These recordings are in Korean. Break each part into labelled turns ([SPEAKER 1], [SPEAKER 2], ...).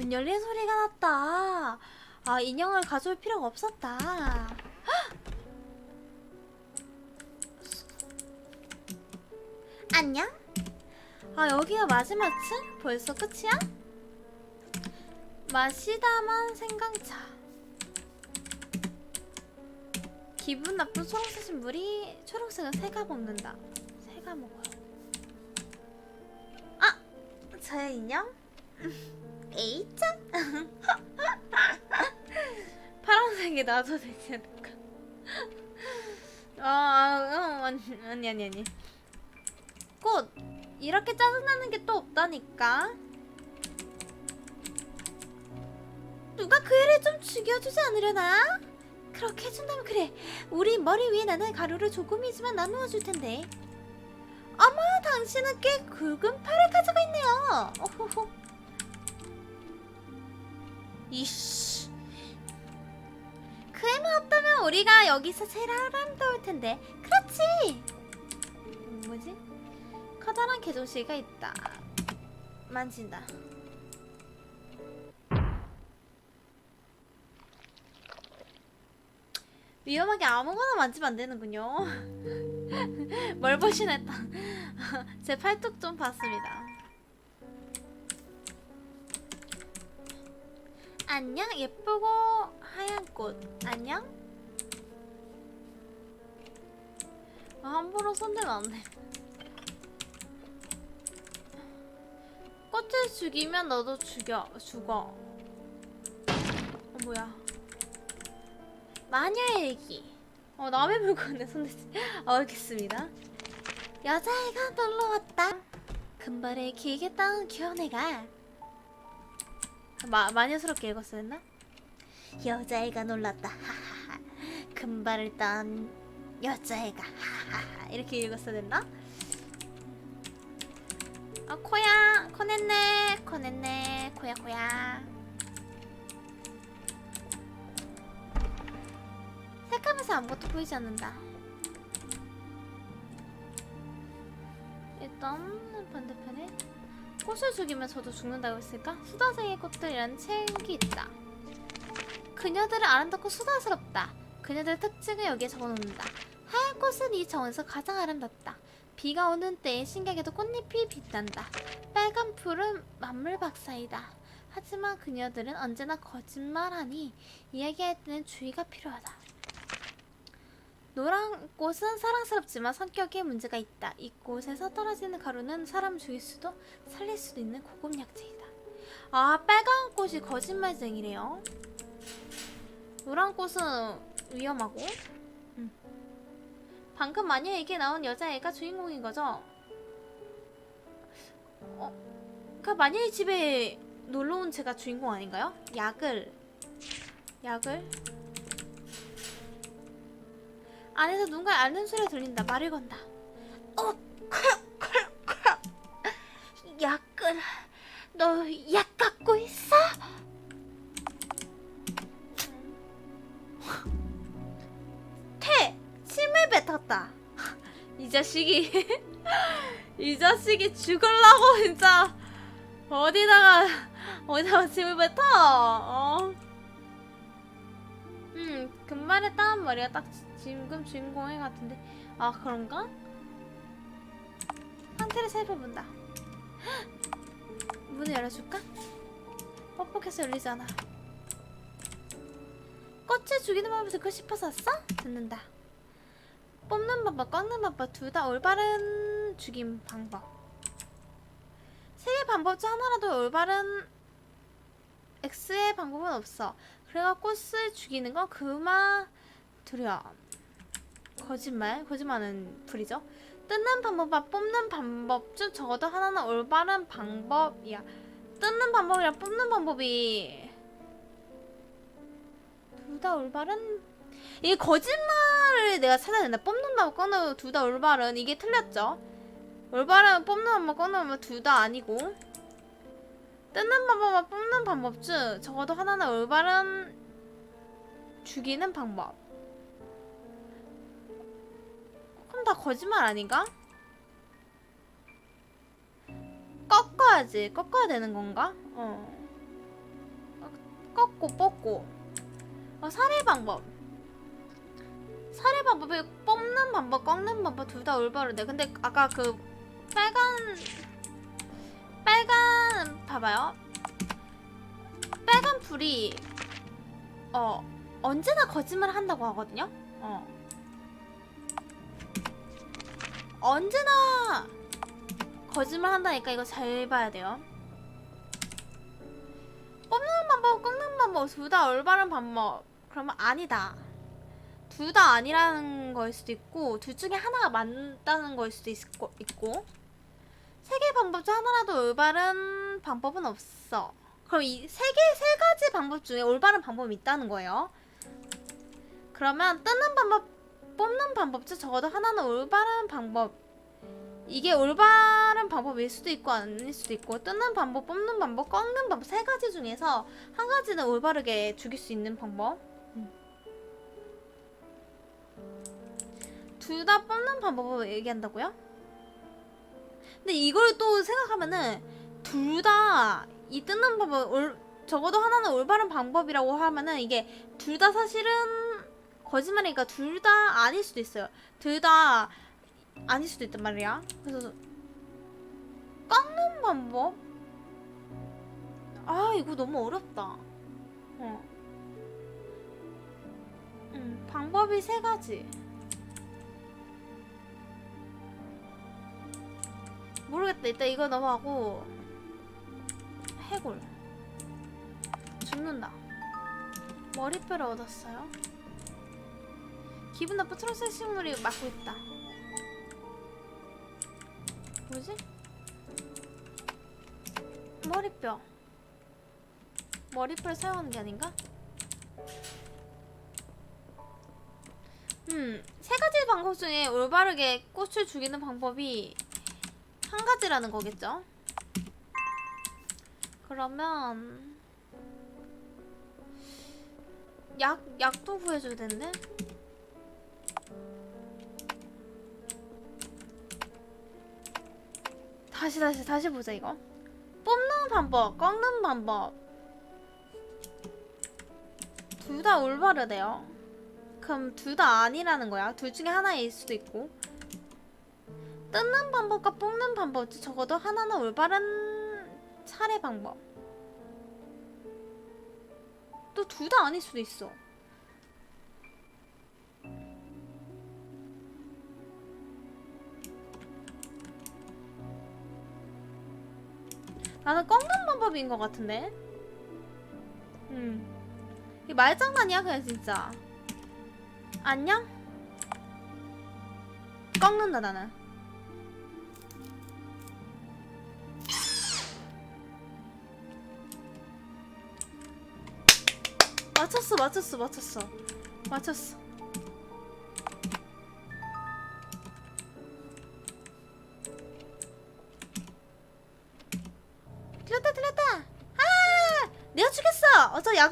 [SPEAKER 1] 문 열리는 소리가 났다. 아, 인형을 가져올 필요가 없었다. 헉! 안녕? 아, 여기가 마지막 층? 벌써 끝이야? 마시다만 생강차. 기분 나쁜 초록색 신물이 초록색은 새가 먹는다. 새가 먹어요. 아! 저의 인형? 에이짱? 파란색이 나도 되지 않을까? 아, 아, 어, 아니, 아니, 아니, 아니. 꽃! 이렇게 짜증나는 게 또 없다니까? 누가 그 애를 좀 죽여주지 않으려나? 그렇게 해준다면 그래. 우리 머리 위에 나는 가루를 조금이지만 나누어 줄 텐데. 어머, 당신은 꽤 굵은 팔을 가지고 있네요. 오호호. 이씨. 그 애만 없다면 우리가 여기서 제일 아름다울 텐데. 그렇지. 음, 뭐지? 커다란 개조실가 있다. 만진다. 위험하게 아무거나 만지면 안 되는군요. 했다. 제 팔뚝 좀 봤습니다. 안녕 예쁘고 하얀 꽃. 안녕? 아, 함부로 손대면 안돼 꽃을 죽이면 너도 죽여 죽어. 어 뭐야. 마녀의 얘기. 어 남의 물건에 손대지. 어, 알겠습니다. 여자애가 놀러 왔다. 금발에 길게 따은 귀여운 애가 마, 마녀스럽게 읽었어야 했나? 여자애가 놀랐다. 하하하. 금발을 딴 여자애가 하하하. 이렇게 읽었어야 됐나? 아 코야 코냈네 코냈네 코야 코야 색하면서 아무것도 보이지 않는다 일단 반대편에 꽃을 죽이면 저도 죽는다고 했을까? 수다쟁이 꽃들이라는 책이 있다. 그녀들은 아름답고 수다스럽다. 그녀들의 특징을 여기에 적어놓는다. 하얀 꽃은 이 정에서 가장 아름답다. 비가 오는 때에 신기하게도 꽃잎이 빛난다. 빨간 풀은 만물박사이다. 하지만 그녀들은 언제나 거짓말하니 이야기할 때는 주의가 필요하다. 노란 꽃은 사랑스럽지만 성격에 문제가 있다. 이 꽃에서 떨어지는 가루는 사람 죽일 수도 살릴 수도 있는 고급 약재이다. 아, 빨간 꽃이 거짓말쟁이래요. 노란 꽃은 위험하고. 음. 방금 마녀에게 나온 여자애가 주인공인 거죠? 어, 그 마녀의 집에 놀러 온 제가 주인공 아닌가요? 약을 약을 안에서 누군가 앓는 소리가 들린다. 말을 건다. 어, 약을 너약 갖고 있어? 태 침을 뱉었다. 이 자식이 이 자식이 죽을라고 진짜 어디다가 어디다가 침을 뱉어? 어? 음 금발에 따은 머리가 딱 지금 주인공의 같은데 아 그런가? 상태를 살펴본다 헉! 문을 열어줄까? 뻑뻑해서 열리잖아 꽃을 죽이는 방법 듣고 싶어서 왔어? 듣는다 뽑는 방법, 꺾는 방법 둘 다 올바른 죽임 방법 세 개 방법 중 하나라도 올바른 X의 방법은 없어 그래가 꽃을 죽이는 건 그마 두려 거짓말 거짓말은 불이죠? 뜯는 방법과 뽑는 방법 중 적어도 하나는 올바른 방법이야. 뜯는 방법이랑 뽑는 방법이 둘 다 올바른? 이게 거짓말을 내가 찾아야 된다. 뽑는 방법 꺼는 둘다 올바른. 이게 틀렸죠? 올바른 뽑는 방법 방법 둘다 아니고. 뜯는 방법과 뽑는 방법 중 적어도 하나는 올바른 죽이는 방법. 그럼 다 거짓말 아닌가? 꺾어야지. 꺾어야 되는 건가? 어. 꺾고 뽑고 어, 살해 방법 살해 방법이 뽑는 방법 꺾는 방법 둘 다 올바르네 근데 아까 그 빨간 빨간 봐봐요 빨간 불이 어 언제나 거짓말 한다고 하거든요 어 언제나 거짓말 한다니까 이거 잘 봐야 돼요 뽑는 방법, 꺾는 방법 둘 다 올바른 방법. 그러면 아니다. 둘 다 아니라는 거일 수도 있고 둘 중에 하나가 맞다는 거일 수도 있고, 있고. 세 개의 방법 중 하나라도 올바른 방법은 없어. 그럼 이 세 개, 세 가지 방법 중에 올바른 방법이 있다는 거예요. 그러면 뜨는 방법, 뽑는 방법 중 적어도 하나는 올바른 방법. 이게 올바른 방법일 수도 있고 아닐 수도 있고 뜨는 방법, 뽑는 방법, 꺾는 방법 세 가지 중에서 한 가지는 올바르게 죽일 수 있는 방법. 둘다 뽑는 방법을 얘기한다고요? 근데 이걸 또 생각하면은 둘 다 이 뜨는 방법 올, 적어도 하나는 올바른 방법이라고 하면은 이게 둘 다 사실은 거짓말이니까 둘 다 아닐 수도 있어요. 둘 다 아닐 수도 있단 말이야. 그래서 깎는 방법? 아 이거 너무 어렵다. 어. 음, 방법이 세 가지. 모르겠다. 일단 이거 넘어가고 해골 죽는다. 머리뼈를 얻었어요. 기분 나쁜 초록색 식물이 막고 있다. 뭐지? 머리뼈. 머리뼈를 사용하는 게 아닌가? 음, 세 가지 방법 중에 올바르게 꽃을 죽이는 방법이 한 가지라는 거겠죠? 그러면 약 약도 구해줘야 되는데? 다시 다시 다시 보자 이거. 뽑는 방법, 꺾는 방법 둘 다 올바르대요. 그럼 둘 다 아니라는 거야. 둘 중에 하나일 수도 있고. 뜯는 방법과 뽑는 방법 중 적어도 하나는 올바른 차례 방법. 또 둘 다 아닐 수도 있어. 나는 꺾는 방법인 것 같은데. 음. 이 말장난이야 그냥 진짜. 안녕? 꺾는다 나는. 맞췄어 맞췄어 맞췄어 맞췄어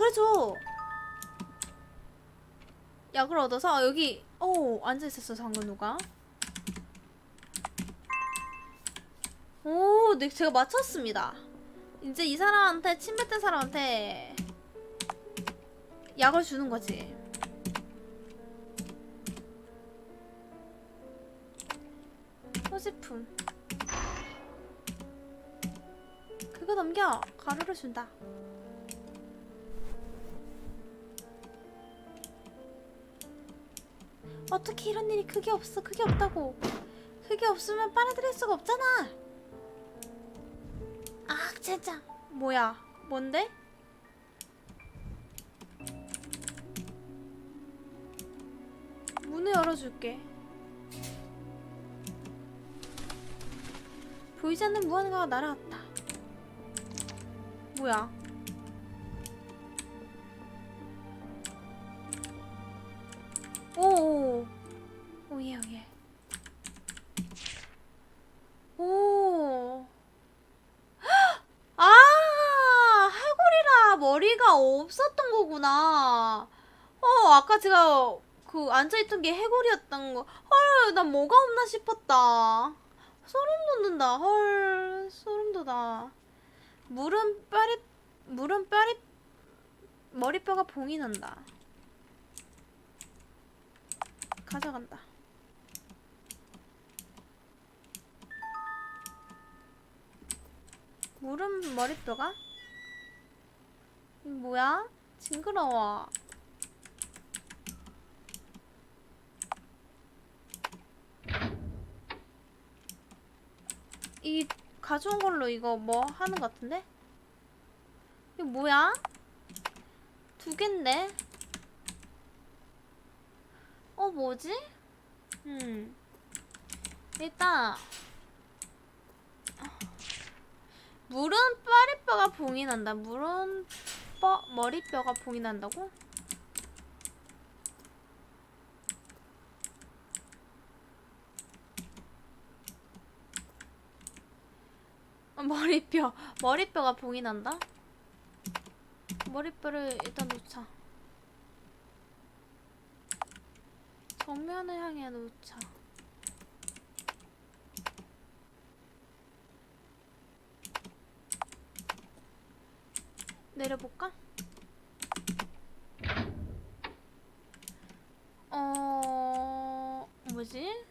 [SPEAKER 1] 죽였어 어서 약을 얻어서 여기 오 앉아있었어 방금 누가 오 네, 제가 맞췄습니다 이제 이 사람한테 침 뱉은 사람한테 약을 주는 거지. 소지품. 그거 넘겨. 가루를 준다. 어떻게 이런 일이 크게 없어? 크게 없다고. 크게 없으면 빨아들일 수가 없잖아. 아, 진짜. 뭐야? 뭔데? 문을 열어줄게. 보이지 않는 무언가가 날아왔다. 뭐야? 머리가 없었던 거구나. 어, 아까 제가 그 앉아있던 게 해골이었던 거. 헐, 난 뭐가 없나 싶었다. 소름 돋는다. 헐, 소름 돋아. 물은 뼈리, 물은 뼈리, 머리뼈가 봉이 난다. 가져간다. 물은 머리뼈가? 뭐야? 징그러워. 이 가져온 걸로 이거 뭐 하는 것 같은데? 이거 뭐야? 두 갠데? 어 뭐지? 음 일단 물은 빠리뼈가 봉이 난다. 물은 뻐, 머리뼈가 봉이 난다고? 어, 머리뼈 머리뼈가 봉이 난다? 머리뼈를 일단 놓자. 정면을 향해 놓자. 내려볼까? 어... 뭐지?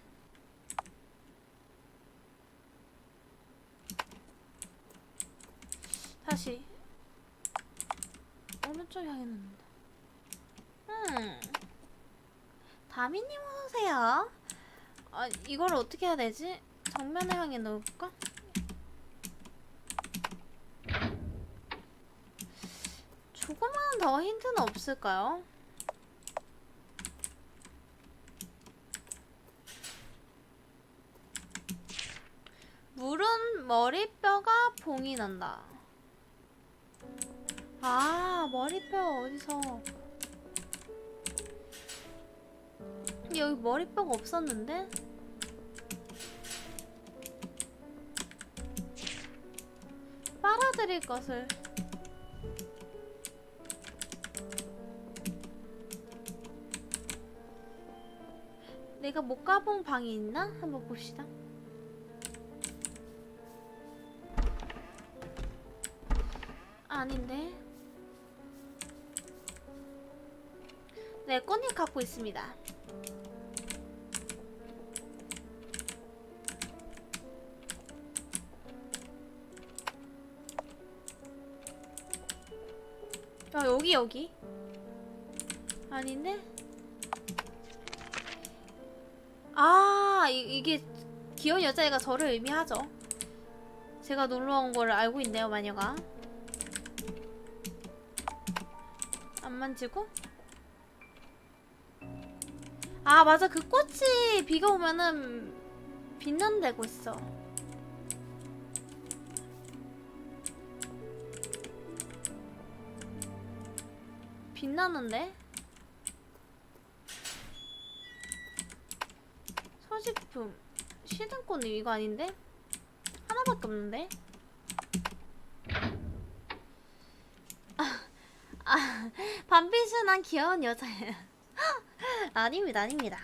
[SPEAKER 1] 다시 오른쪽 놓는다. 음. 다미님 어서오세요. 아, 이걸 어떻게 해야 되지? 정면을 향해 놓을까? 조금만 더 힌트는 없을까요? 물은 머리뼈가 봉이 난다. 아, 머리뼈 어디서? 여기 머리뼈가 없었는데? 빨아들일 것을. 내가 못 가본 방이 있나? 한번 봅시다. 아닌데. 네, 꽃잎 갖고 있습니다. 아, 여기, 여기. 아닌데? 아, 이, 이게 귀여운 여자애가 저를 의미하죠. 제가 놀러 온 거를 알고 있네요, 마녀가. 안 만지고? 아, 맞아. 그 꽃이 비가 오면은 빛난다고 있어. 빛나는데? 소지품 시든꽃 이거 아닌데? 하나밖에 없는데? 아, 아 반비순한 귀여운 여자예요 아닙니다 아닙니다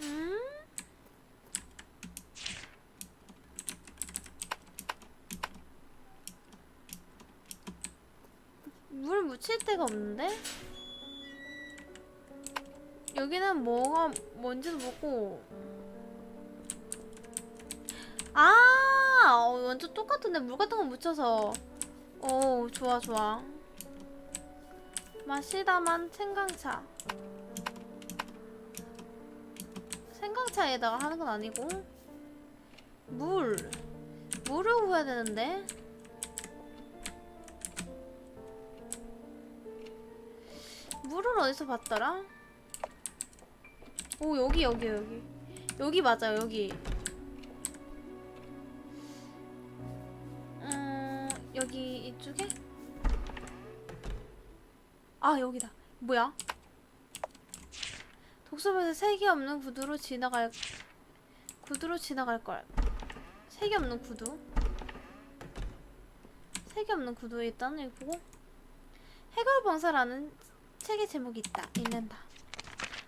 [SPEAKER 1] 음? 물 묻힐 데가 없는데? 여기는 뭐가 뭔지도 모르고. 아 어, 완전 똑같은데 물 같은 거 묻혀서. 오 좋아 좋아. 마시다만 생강차. 생강차에다가 하는 건 아니고. 물. 물을 구해야 되는데. 물을 어디서 봤더라? 오 여기 여기 여기. 여기 맞아요 여기. 음 여기 이쪽에? 아 여기다. 뭐야? 독서에서 색이 없는 구두로 지나갈 구두로 지나갈 걸. 색이 없는 구두? 색이 없는 구두 일단 읽고? 해골봉사라는 책의 제목이 있다. 읽는다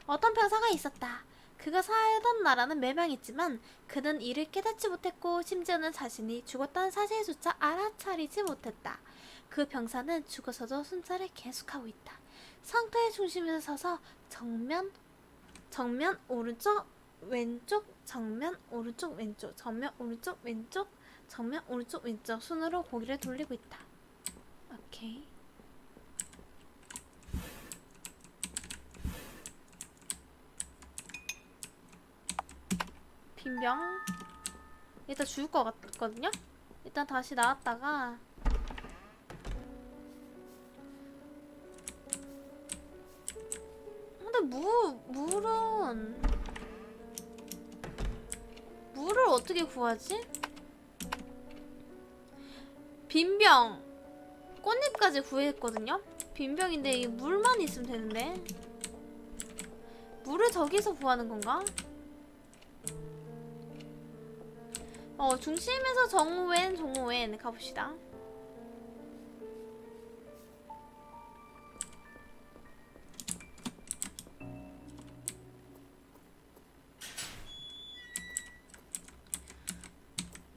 [SPEAKER 1] 어떤 병사가 있었다. 그 그가 살던 나라는 멸망했지만 그는 이를 깨닫지 못했고 심지어는 자신이 죽었다는 사실조차 알아차리지 못했다. 그 병사는 죽어서도 순찰을 계속하고 있다. 성터의 중심에 서서 정면 정면 오른쪽 왼쪽 정면 오른쪽 왼쪽 정면 오른쪽 왼쪽 정면 오른쪽 왼쪽 순으로 고개를 돌리고 있다. 오케이. 빈병 일단 죽을 것 같거든요? 일단 다시 나왔다가 근데 무, 물은 물을 어떻게 구하지? 빈병 꽃잎까지 구했거든요? 빈병인데 이 물만 있으면 되는데 물을 저기서 구하는 건가? 어 중심에서 정우엔 정우엔 가봅시다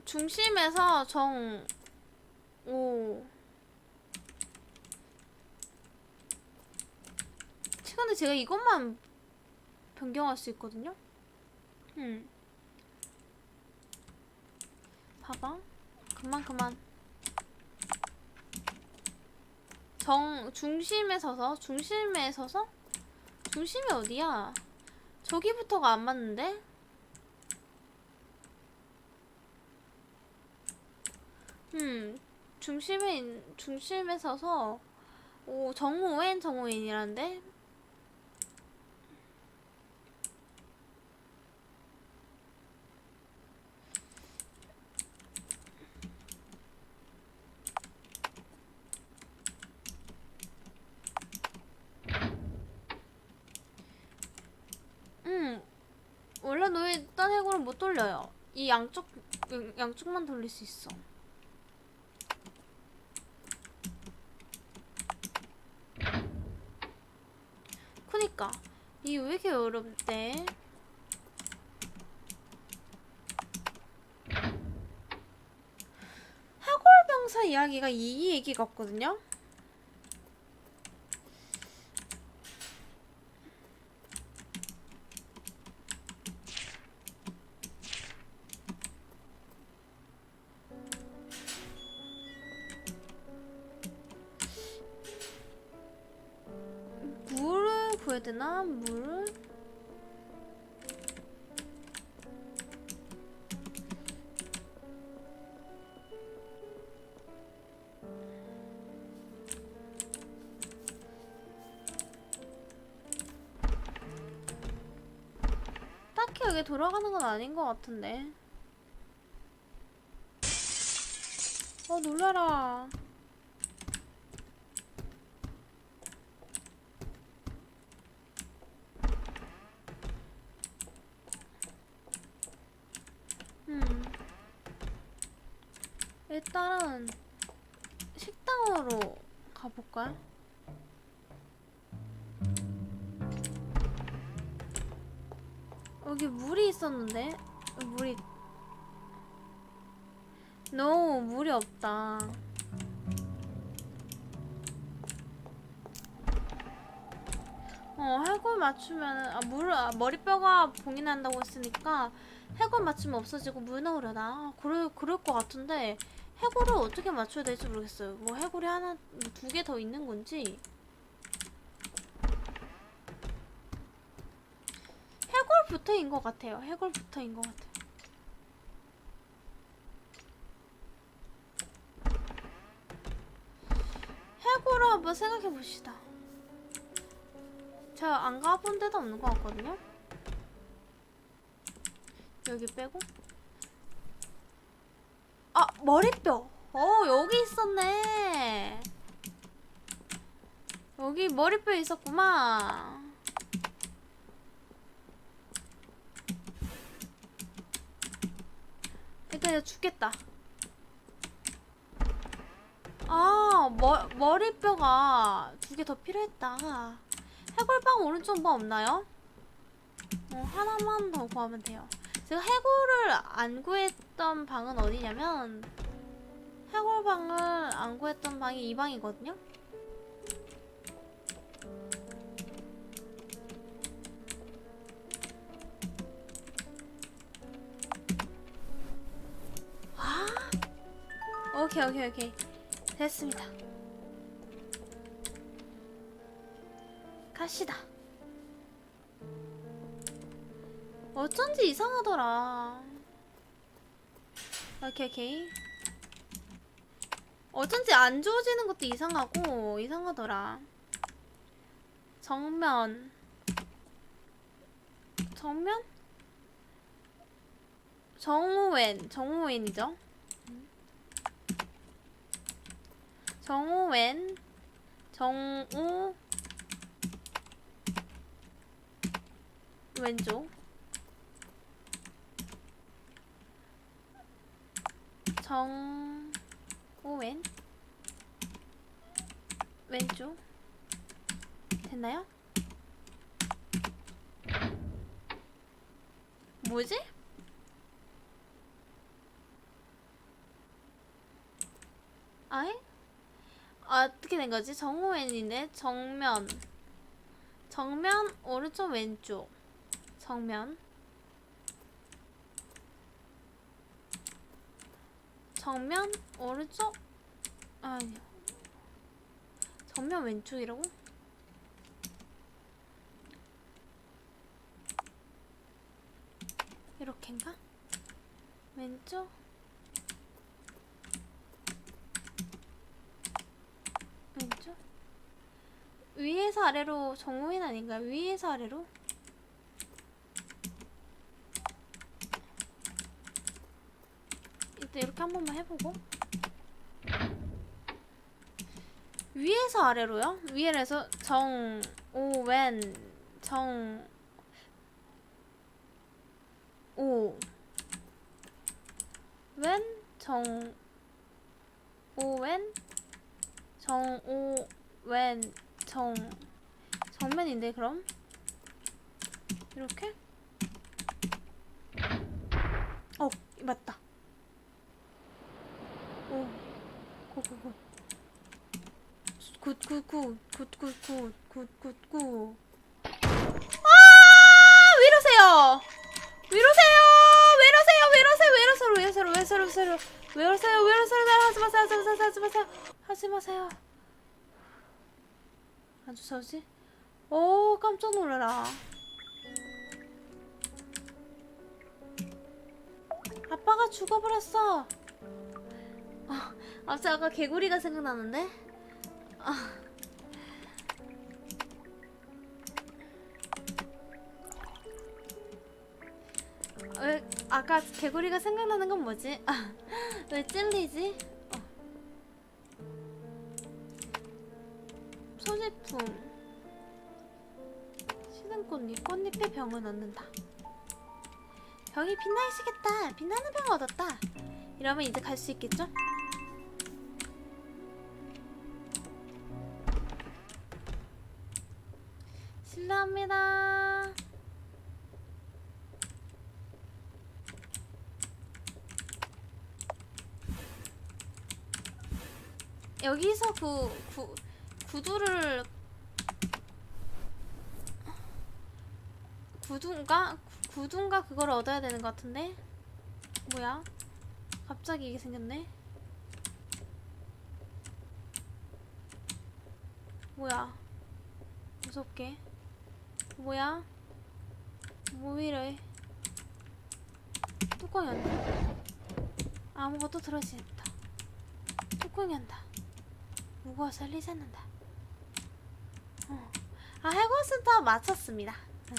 [SPEAKER 1] 중심에서 정... 오... 근데 제가 이것만 변경할 수 있거든요? 음. 봐봐. 그만 그만. 정 중심에 서서 중심에 서서 중심이 어디야? 저기부터가 안 맞는데? 음 중심에 있- 중심에 서서 오 정오엔 정오엔이란데 음 원래 너희 딴 해골은 못 돌려요. 이 양쪽 양- 양쪽만 돌릴 수 있어. 그니까 이게 왜 이렇게 어렵대? 해골병사 이야기가 이 얘기 같거든요. 구해야 되나? 물을? 딱히 여기 돌아가는 건 아닌 것 같은데. 어, 놀라라. 여기 물이 있었는데 물이 no 물이 없다. 어 해골 맞추면 아물 아, 머리뼈가 봉이 난다고 했으니까 해골 맞추면 없어지고 물 나오려나? 아, 그럴 그럴 것 같은데 해골을 어떻게 맞춰야 될지 모르겠어요. 뭐 해골이 하나 두개 더 있는 건지 해골부터인 것 같아요. 해골부터인 것 같아요. 해골을 한번 생각해 봅시다. 제가 안 가본 데도 없는 것 같거든요. 여기 빼고. 아 머리뼈. 어 여기 있었네. 여기 머리뼈 있었구만. 이거 죽겠다. 아, 머, 머리뼈가 두 개 더 필요했다. 해골빵 오른쪽 뭐 없나요? 어, 하나만 더 구하면 돼요. 제가 해골을 안 구했던 방은 어디냐면 해골 방을 안 구했던 방이 이 방이거든요. 오케이 오케이 오케이 됐습니다. 갑시다. 어쩐지 이상하더라. 오케이 오케이. 어쩐지 안 주워지는 것도 이상하고 이상하더라. 정면. 정면? 정우웬. 정우웬이죠. 정우웬. 정우 왼쪽. 정 오웬 왼쪽 됐나요? 뭐지? 아예? 아, 어떻게 된 거지? 정오웬인데 정면. 정면 오른쪽 왼쪽. 정면. 정면 오른쪽. 아니. 정면 왼쪽이라고? 이렇게인가? 왼쪽 위에서 아래로 정우인 아닌가? 위에서 아래로? 일단 이렇게 한 번만 해보고 위에서 아래로요? 위에서 정, 오, 왼, 정, 오, 왼, 정, 오, 왼, 정, 오, 왼, 정, 정면인데 그럼? 이렇게? 어, 맞다. 오, 고고고. 굿굿굿굿굿굿굿굿굿. 아, 왜 이러세요? 왜 이러세요? 왜 이러세요? 왜 이러세요? 왜 이러세요? 왜 이러세요? 왜 이러세요? 왜 이러세요? 왜 이러세요? 왜 이러세요? 하지 마세요. 하지 마세요. 하지 마세요. 하지 마세요. 아주 저지? 오, 깜짝 놀라라. 아빠가 죽어버렸어. 아, 갑자기 아까 개구리가 생각나는데? 아. 왜 아까 개구리가 생각나는 건 뭐지? 아, 왜 찔리지? 소지품 시든 꽃잎 꽃잎에 병을 넣는다 병이 빛나시겠다 빛나는 병 얻었다 이러면 이제 갈 수 있겠죠? 실례합니다. 여기서 그 구, 구두를 구두인가? 구- 구두인가 그걸 얻어야 되는 것 같은데 뭐야? 갑자기 이게 생겼네 뭐야 무섭게 뭐야? 뭐 이래? 뚜껑이 안 돼. 아무것도 들어지지 않다. 뚜껑이 안다. 무거워서 흘리지 않는다. 어. 아, 해골센터 마쳤습니다. 어.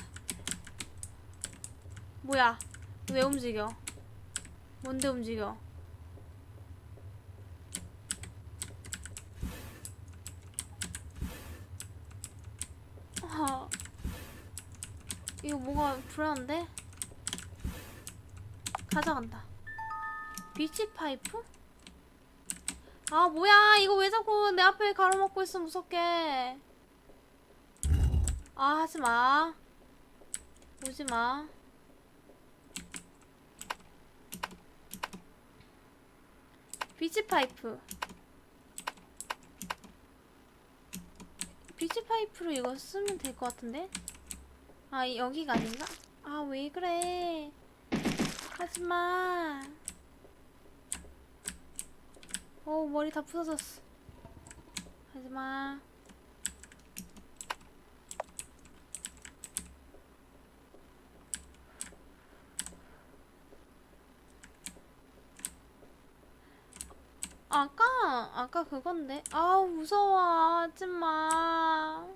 [SPEAKER 1] 뭐야? 왜 움직여? 뭔데 움직여? 아, 이거 뭐가 불안한데? 가져간다. 비치 파이프? 아 뭐야 이거 왜 자꾸 내 앞에 가로막고 있어 무섭게 아 하지마 오지 마. 비치 파이프. 비치 파이프로 이거 쓰면 될 것 같은데? 아 이- 여기가 아닌가? 아 왜 그래? 하지마. 어 머리 다 부서졌어. 하지마. 아까 아까 그건데? 아 무서워. 하지마.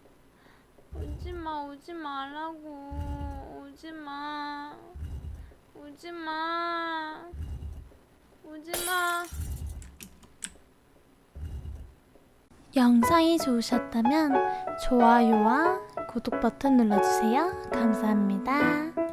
[SPEAKER 1] 오지마 오지 말라고. 오지마. 오지마. 오지마. 영상이 좋으셨다면 좋아요와 구독 버튼 눌러주세요. 감사합니다